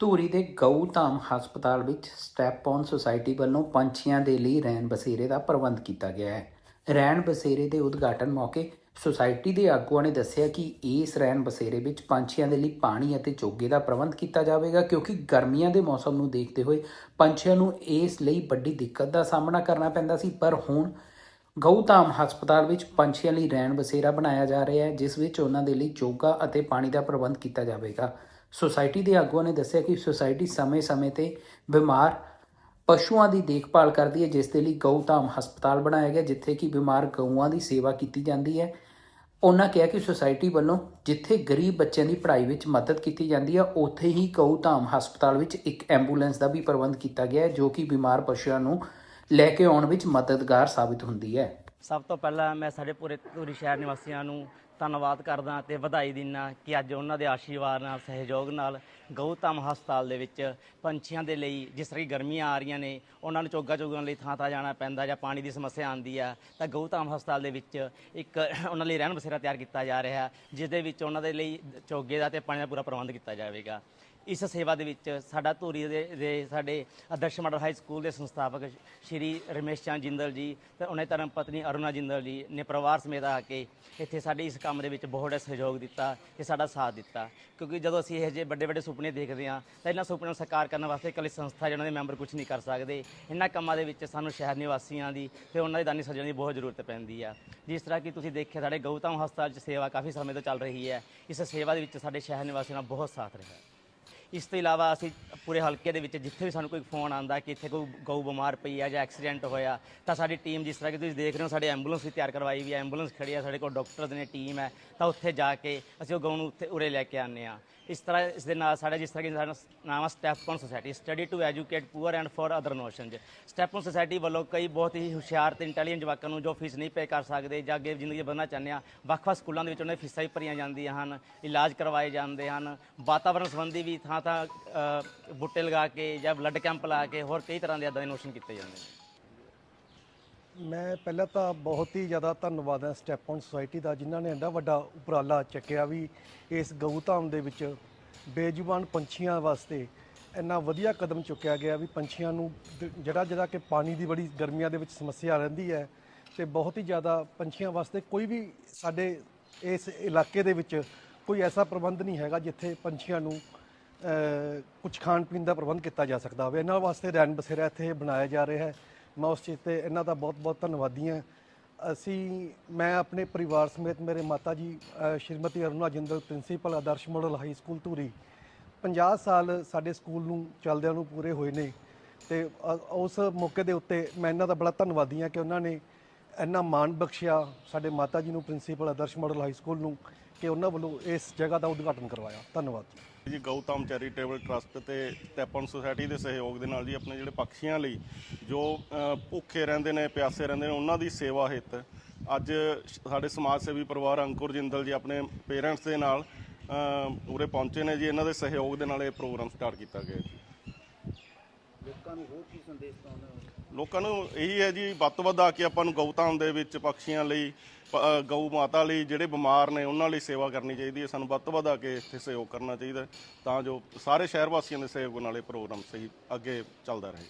ਧੂਰੀ ਦੇ ਗਊ ਧਾਮ ਹਸਪਤਾਲ ਵਿੱਚ ਸਟੈਪ ਔਨ ਸੁਸਾਇਟੀ ਵੱਲੋਂ ਪੰਛੀਆਂ ਦੇ ਲਈ ਰਹਿਣ ਬਸੇਰੇ ਦਾ ਪ੍ਰਬੰਧ ਕੀਤਾ ਗਿਆ ਹੈ। ਰਹਿਣ ਬਸੇਰੇ ਦੇ ਉਦਘਾਟਨ ਮੌਕੇ ਸੁਸਾਇਟੀ ਦੇ ਆਗੂਆਂ ਨੇ ਦੱਸਿਆ ਕਿ ਇਸ ਰਹਿਣ ਬਸੇਰੇ ਵਿੱਚ ਪੰਛੀਆਂ ਦੇ ਲਈ ਪਾਣੀ ਅਤੇ ਚੋਗੇ ਦਾ ਪ੍ਰਬੰਧ ਕੀਤਾ ਜਾਵੇਗਾ ਕਿਉਂਕਿ ਗਰਮੀਆਂ ਦੇ ਮੌਸਮ ਨੂੰ ਦੇਖਦੇ ਹੋਏ ਪੰਛੀਆਂ ਨੂੰ ਇਸ ਲਈ ਵੱਡੀ ਦਿੱਕਤ ਦਾ ਸਾਹਮਣਾ ਕਰਨਾ ਪੈਂਦਾ ਸੀ। ਪਰ ਹੁਣ ਗਊਧਾਮ ਹਸਪਤਾਲ ਵਿੱਚ ਪੰਛੀਆਂ ਲਈ ਰਹਿਣ ਬਸੇਰਾ ਬਣਾਇਆ ਜਾ ਰਿਹਾ ਹੈ, ਜਿਸ ਵਿੱਚ ਉਹਨਾਂ ਦੇ ਲਈ ਚੋਗਾ ਅਤੇ ਪਾਣੀ ਦਾ ਪ੍ਰਬੰਧ ਕੀਤਾ ਜਾਵੇਗਾ। ਸੁਸਾਇਟੀ ਦੇ ਆਗੂਆਂ ਨੇ ਦੱਸਿਆ ਕਿ ਸੁਸਾਇਟੀ ਸਮੇਂ-ਸਮੇਂ ਤੇ ਬਿਮਾਰ ਪਸ਼ੂਆਂ ਦੀ ਦੇਖਭਾਲ ਕਰਦੀ ਹੈ, ਜਿਸ ਦੇ ਲਈ ਗਊਧਾਮ ਹਸਪਤਾਲ ਬਣਾਇਆ ਗਿਆ, ਜਿੱਥੇ ਕਿ ਬਿਮਾਰ ਗਊਆਂ ਦੀ ਸੇਵਾ ਕੀਤੀ ਜਾਂਦੀ ਹੈ। ਉਹਨਾਂ ਕਿਹਾ ਕਿ ਸੁਸਾਇਟੀ ਵੱਲੋਂ ਜਿੱਥੇ ਗਰੀਬ ਬੱਚਿਆਂ ਦੀ ਪੜ੍ਹਾਈ ਵਿੱਚ ਮਦਦ ਕੀਤੀ ਜਾਂਦੀ ਹੈ, ਉੱਥੇ ਹੀ ਗਊਧਾਮ ਹਸਪਤਾਲ ਵਿੱਚ ਇੱਕ ਐਂਬੂਲੈਂਸ ਦਾ ਵੀ ਪ੍ਰਬੰਧ ਕੀਤਾ ਗਿਆ ਹੈ, ਜੋ ਕਿ ਬਿਮਾਰ ਪਸ਼ੂਆਂ ਨੂੰ ਲੈ ਕੇ ਆਉਣ ਵਿੱਚ ਮਦਦਗਾਰ ਸਾਬਿਤ ਹੁੰਦੀ ਹੈ। ਸਭ ਤੋਂ ਪਹਿਲਾਂ ਮੈਂ ਸਾਡੇ ਪੂਰੇ ਧੂਰੀ ਸ਼ਹਿਰ ਨਿਵਾਸੀਆਂ ਨੂੰ ਧੰਨਵਾਦ ਕਰਦਾ ਤੇ ਵਧਾਈ ਦਿੰਦਾ ਕਿ ਅੱਜ ਉਹਨਾਂ ਦੇ ਆਸ਼ੀਰਵਾਦ ਨਾਲ, ਸਹਿਯੋਗ ਨਾਲ ਗਊਧਾਮ ਹਸਪਤਾਲ ਦੇ ਵਿੱਚ ਪੰਛੀਆਂ ਦੇ ਲਈ ਜਿਸ ਤਰ੍ਹਾਂ ਕਿ ਗਰਮੀਆਂ ਆ ਰਹੀਆਂ ਨੇ, ਉਹਨਾਂ ਨੂੰ ਚੋਗਾ ਚੋਗਣ ਲਈ ਥਾਂ ਥਾਂ ਜਾਣਾ ਪੈਂਦਾ ਜਾਂ ਪਾਣੀ ਦੀ ਸਮੱਸਿਆ ਆਉਂਦੀ ਆ, ਤਾਂ ਗਊਧਾਮ ਹਸਪਤਾਲ ਦੇ ਵਿੱਚ ਇੱਕ ਉਹਨਾਂ ਲਈ ਰਹਿਣ ਬਸੇਰਾ ਤਿਆਰ ਕੀਤਾ ਜਾ ਰਿਹਾ, ਜਿਸ ਦੇ ਵਿੱਚ ਉਹਨਾਂ ਦੇ ਲਈ ਚੋਗੇ ਦਾ ਤੇ ਪਾਣੀ ਦਾ ਪੂਰਾ ਪ੍ਰਬੰਧ ਕੀਤਾ ਜਾਵੇਗਾ। ਇਸ ਸੇਵਾ ਦੇ ਵਿੱਚ ਸਾਡਾ ਧੂਰੀ ਦੇ ਦੇ ਸਾਡੇ ਆਦਰਸ਼ ਮਾਡਲ ਹਾਈ ਸਕੂਲ ਦੇ ਸੰਸਥਾਪਕ ਸ਼੍ਰੀ ਰਮੇਸ਼ ਚੰਦ ਜਿੰਦਲ ਜੀ ਤੇ ਉਹਨਾਂ ਦੀ ਧਰਮ ਪਤਨੀ ਅਰੁਣਾ ਜਿੰਦਲ ਜੀ ਨੇ ਪਰਿਵਾਰ ਸਮੇਤ ਆ ਕੇ ਇੱਥੇ ਸਾਡੇ ਇਸ ਕੰਮ ਦੇ ਵਿੱਚ ਬਹੁਤ ਸਹਿਯੋਗ ਦਿੱਤਾ ਤੇ ਸਾਡਾ ਸਾਥ ਦਿੱਤਾ। ਕਿਉਂਕਿ ਜਦੋਂ ਅਸੀਂ ਇਹ ਜਿਹੇ ਵੱਡੇ ਵੱਡੇ ਸੁਪਨੇ ਦੇਖਦੇ ਹਾਂ, ਤਾਂ ਇਹਨਾਂ ਸੁਪਨਿਆਂ ਨੂੰ ਸਾਕਾਰ ਕਰਨ ਵਾਸਤੇ ਇਕੱਲੀ ਸੰਸਥਾ ਜਿਹਨਾਂ ਦੇ ਮੈਂਬਰ ਕੁਝ ਨਹੀਂ ਕਰ ਸਕਦੇ। ਇਹਨਾਂ ਕੰਮਾਂ ਦੇ ਵਿੱਚ ਸਾਨੂੰ ਸ਼ਹਿਰ ਨਿਵਾਸੀਆਂ ਦੀ ਤੇ ਉਹਨਾਂ ਦੇ ਦਾਨੀ ਸੱਜਣ ਦੀ ਬਹੁਤ ਜ਼ਰੂਰਤ ਪੈਂਦੀ ਆ। ਜਿਸ ਤਰ੍ਹਾਂ ਕਿ ਤੁਸੀਂ ਦੇਖਿਆ, ਸਾਡੇ ਗੌਤਮ ਹਸਪਤਾਲ 'ਚ ਸੇਵਾ ਕਾਫੀ ਸਮੇਂ ਤੋਂ ਚੱਲ ਰਹੀ ਹੈ। ਇਸ ਸੇਵਾ ਦੇ ਵਿੱਚ ਸਾਡੇ ਸ਼ਹਿਰ ਨਿਵਾਸੀਆਂ ਦਾ ਬਹੁਤ ਸਾਥ ਰਿਹਾ। ਇਸ ਤੋਂ ਇਲਾਵਾ ਅਸੀਂ ਪੂਰੇ ਹਲਕੇ ਦੇ ਵਿੱਚ ਜਿੱਥੇ ਵੀ ਸਾਨੂੰ ਕੋਈ ਫੋਨ ਆਉਂਦਾ ਕਿ ਇੱਥੇ ਕੋਈ ਗਊ ਬਿਮਾਰ ਪਈ ਹੈ ਜਾਂ ਐਕਸੀਡੈਂਟ ਹੋਇਆ, ਤਾਂ ਸਾਡੀ ਟੀਮ ਜਿਸ ਤਰ੍ਹਾਂ ਕਿ ਤੁਸੀਂ ਦੇਖ ਰਹੇ ਹੋ, ਸਾਡੇ ਐਂਬੂਲੈਂਸ ਵੀ ਤਿਆਰ ਕਰਵਾਈ ਵੀ ਹੈ ਐਂਬੂਲੈਂਸ ਖੜੀ ਆ, ਸਾਡੇ ਕੋਲ ਡਾਕਟਰਸ ਨੇ ਟੀਮ ਹੈ, ਤਾਂ ਉੱਥੇ ਜਾ ਕੇ ਅਸੀਂ ਉਹ ਗਊ ਨੂੰ ਉੱਥੇ ਉਰੇ ਲੈ ਕੇ ਆਉਂਦੇ ਹਾਂ। ਇਸ ਤਰ੍ਹਾਂ ਇਸ ਦੇ ਨਾਲ ਸਾਡਾ ਜਿਸ ਤਰ੍ਹਾਂ ਕਿ ਸਾਡਾ ਨਾਮ ਆ Stephen society study to educate poor and for other notions Stephen society ਵੱਲੋਂ ਕਈ ਬਹੁਤ ਹੀ ਹੁਸ਼ਿਆਰ ਤੇ ਇੰਟੈਲੀਜੈਂਟ ਜਵਾਕਾਂ ਨੂੰ ਜੋ ਫੀਸ ਨਹੀਂ ਪੇ ਕਰ ਸਕਦੇ ਜਾਂ ਅੱਗੇ ਜ਼ਿੰਦਗੀ ਵਧਣਾ ਚਾਹੁੰਦੇ ਆ ਵੱਖ-ਵੱਖ ਸਕੂਲਾਂ ਦੇ ਵਿੱਚ ਉਹਨਾਂ ਦੀ ਫੀਸਾਂ ਵੀ ਭਰੀਆਂ ਜਾਂਦੀਆਂ ਹਨ, ਇਲਾਜ ਕਰਵਾਏ ਜਾਂਦੇ ਹਨ ਵਾਤਾਵਰਣ ਸੰਬੰਧੀ ਵੀ ਥਾਂ ਤਾਂ ਅ, ਬੂਟੇ ਲਗਾ ਕੇ ਜਾਂ ਬਲੱਡ ਕੈਂਪ ਲਾ ਕੇ ਹੋਰ ਕਈ ਤਰ੍ਹਾਂ ਦੇ ਇਦਾਂ ਦੇ ਨੋਸ਼ਨ ਕੀਤੇ ਜਾਂਦੇ ਨੇ। ਮੈਂ ਪਹਿਲਾਂ ਤਾਂ ਬਹੁਤ ਹੀ ਜ਼ਿਆਦਾ ਧੰਨਵਾਦ ਹਾਂ ਸਟੈਪ ਔਨ ਸੁਸਾਇਟੀ ਦਾ ਜਿਨ੍ਹਾਂ ਨੇ ਐਡਾ ਵੱਡਾ ਉਪਰਾਲਾ ਚੱਕਿਆ ਵੀ ਇਸ ਗਊਧਾਮ ਦੇ ਵਿੱਚ ਬੇਜ਼ੁਬਾਨ ਪੰਛੀਆਂ ਵਾਸਤੇ ਇੰਨਾ ਵਧੀਆ ਕਦਮ ਚੁੱਕਿਆ ਗਿਆ ਵੀ ਪੰਛੀਆਂ ਨੂੰ ਜਿਹੜਾ ਜਿਹੜਾ ਕਿ ਪਾਣੀ ਦੀ ਬੜੀ ਗਰਮੀਆਂ ਦੇ ਵਿੱਚ ਸਮੱਸਿਆ ਰਹਿੰਦੀ ਹੈ ਤੇ ਬਹੁਤ ਹੀ ਜ਼ਿਆਦਾ ਪੰਛੀਆਂ ਵਾਸਤੇ ਕੋਈ ਵੀ ਸਾਡੇ ਇਸ ਇਲਾਕੇ ਦੇ ਵਿੱਚ ਕੋਈ ਐਸਾ ਪ੍ਰਬੰਧ ਨਹੀਂ ਹੈਗਾ ਜਿੱਥੇ ਪੰਛੀਆਂ ਨੂੰ ਕੁਝ ਖਾਣ ਪੀਣ ਦਾ ਪ੍ਰਬੰਧ ਕੀਤਾ ਜਾ ਸਕਦਾ ਹੋਵੇ। ਇਹਨਾਂ ਵਾਸਤੇ ਰਹਿਣ ਬਸੇਰਾ ਇੱਥੇ ਬਣਾਇਆ ਜਾ ਰਿਹਾ ਹੈ। ਮੈਂ ਉਸ ਚੀਜ਼ ਤੇ ਇਹਨਾਂ ਦਾ ਬਹੁਤ ਬਹੁਤ ਧੰਨਵਾਦੀ ਹਾਂ। ਅਸੀਂ, ਮੈਂ ਆਪਣੇ ਪਰਿਵਾਰ ਸਮੇਤ ਮੇਰੇ ਮਾਤਾ ਜੀ Shrimati Aruna Jindal, principal Adarsh model high school Dhuri 50 ਸਾਲ ਸਾਡੇ ਸਕੂਲ ਨੂੰ, ਚੱਲਦਿਆਂ ਨੂੰ ਪੂਰੇ ਹੋਏ ਨੇ। ਤੇ ਉਸ ਮੌਕੇ ਦੇ ਉੱਤੇ ਮੈਂ ਇਹਨਾਂ ਦਾ ਬੜਾ ਧੰਨਵਾਦੀ ਹਾਂ ਕਿ ਉਹਨਾਂ ਨੇ ਇੰਨਾ ਮਾਣ ਬਖਸ਼ਿਆ ਸਾਡੇ ਮਾਤਾ ਜੀ ਨੂੰ principal Adarsh model high school ਨੂੰ ਕਿ ਉਹਨਾਂ ਵੱਲੋਂ ਇਸ ਜਗ੍ਹਾ ਦਾ ਉਦਘਾਟਨ ਕਰਵਾਇਆ। ਧੰਨਵਾਦ ਜੀ। ਜੀ ਗਊਤਮ ਚੈਰੀਟੇਬਲ ਟਰਸਟ ਤੇ ਸਟੈਪਨ ਸੁਸਾਇਟੀ ਦੇ ਸਹਿਯੋਗ ਦੇ ਨਾਲ ਜੀ ਆਪਣੇ ਜਿਹੜੇ ਪੰਛੀਆਂ ਲਈ ਜੋ ਭੁੱਖੇ ਰਹਿੰਦੇ ਨੇ ਪਿਆਸੇ ਰਹਿੰਦੇ ਨੇ ਉਹਨਾਂ ਦੀ ਸੇਵਾ ਹਿੱਤ। ਅੱਜ ਸਾਡੇ ਸਮਾਜ ਸੇਵੀ ਪਰਿਵਾਰ ਅੰਕੁਰ ਜਿੰਦਲ ਜੀ ਆਪਣੇ ਪੇਰੈਂਟਸ ਦੇ ਨਾਲ ਉਰੇ ਪਹੁੰਚੇ ਨੇ ਜੀ। ਇਹਨਾਂ ਦੇ ਸਹਿਯੋਗ ਦੇ ਨਾਲ ਇਹ ਪ੍ਰੋਗਰਾਮ ਸਟਾਰਟ ਕੀਤਾ ਗਿਆ ਜੀ। ਲੋਕਾਂ ਨੂੰ ਹੋਰ ਕੀ ਸੰਦੇਸ਼ ਪਾਉਣਾ ਲੋਕਾਂ ਨੂੰ ਇਹੀ ਹੈ ਜੀ ਵੱਧ ਤੋਂ ਵੱਧ ਆ ਕੇ ਆਪਾਂ ਨੂੰ ਗਊਧਾਮ ਦੇ ਵਿੱਚ ਪੰਛੀਆਂ ਲਈ ਪ- ਗਊ ਮਾਤਾ ਲਈ ਜਿਹੜੇ ਬਿਮਾਰ ਨੇ ਉਹਨਾਂ ਲਈ ਸੇਵਾ ਕਰਨੀ ਚਾਹੀਦੀ ਹੈ। ਸਾਨੂੰ ਵੱਧ ਤੋਂ ਵੱਧ ਆ ਕੇ ਇੱਥੇ ਸਹਿਯੋਗ ਕਰਨਾ ਚਾਹੀਦਾ ਹੈ, ਤਾਂ ਜੋ ਸਾਰੇ ਸ਼ਹਿਰ ਵਾਸੀਆਂ ਦੇ ਸਹਿਯੋਗ ਨਾਲ ਇਹ ਪ੍ਰੋਗਰਾਮ ਸਹੀ ਅੱਗੇ ਚੱਲਦਾ ਰਹੇ।